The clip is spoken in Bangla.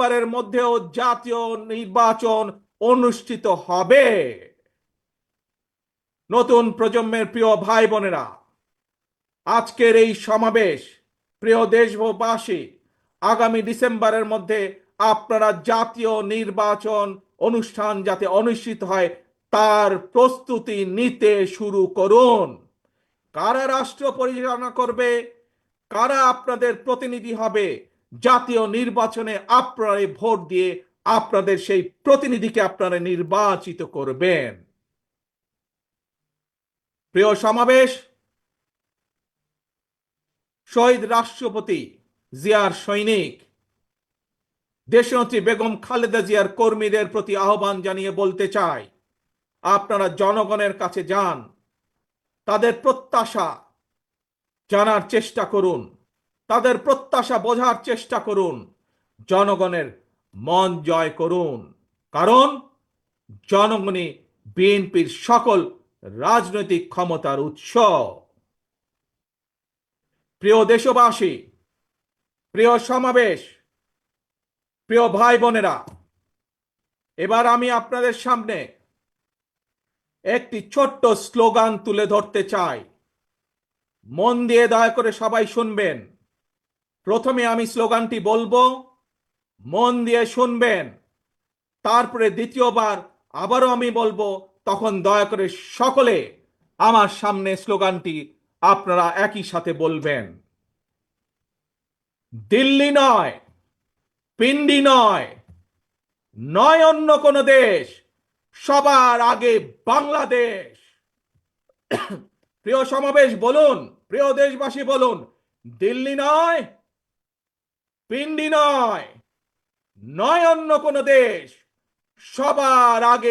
ডিসেম্বরের মধ্যেও জাতীয় নির্বাচন অনুষ্ঠিত হবে। নতুন প্রজন্মের প্রিয় ভাই বোনেরা আজকের এই সমাবেশ, প্রিয় দেশবাসী, আগামী ডিসেম্বরের মধ্যে আপনারা জাতীয় নির্বাচন অনুষ্ঠান যাতে অনুষ্ঠিত হয়, তার প্রস্তুতি নিতে শুরু করুন। কারা রাষ্ট্র পরিচালনা করবে, কারা আপনাদের প্রতিনিধি হবে জাতীয় নির্বাচনে আপনারা ভোট দিয়ে আপনাদের সেই প্রতিনিধিকে আপনারা নির্বাচিত করবেন। প্রিয় সমাবেশ, শহীদ রাষ্ট্রপতি জিয়ার সৈনিক, দেশনেত্রী বেগম খালেদা জিয়ার কর্মীদের প্রতি আহ্বান জানিয়ে বলতে চাই, আপনারা জনগণের কাছে যান, তাদের প্রত্যাশা জানার চেষ্টা করুন। তাদের প্রত্যাশা বোঝার চেষ্টা করুন। জনগণের মন জয় করুন। কারণ জনগণই বিএনপির সকল রাজনৈতিক ক্ষমতার উৎস। প্রিয় দেশবাসী, প্রিয় সমাবেশ, প্রিয় ভাই বোনেরা এবার আমি আপনাদের সামনে একটি ছোট্ট স্লোগান তুলে ধরতে চাই। মন দিয়ে দয়া করে সবাই শুনবেন। প্রথমে আমি স্লোগানটি বলব, মন দিয়ে শুনবেন। তারপরে দ্বিতীয়বার আবারও আমি বলব, তখন দয়া করে সকলে আমার সামনে স্লোগানটি আপনারা একই সাথে বলবেন। দিল্লি নয়, পিন্ডি নয় নয় অন্য কোন দেশ, সবার আগে বাংলাদেশ। প্রিয় সমাবেশ বলুন, প্রিয় দেশবাসী বলুন, দিল্লি নয় পিন্ডি নয় নয় অন্য কোনো দেশ সবার আগে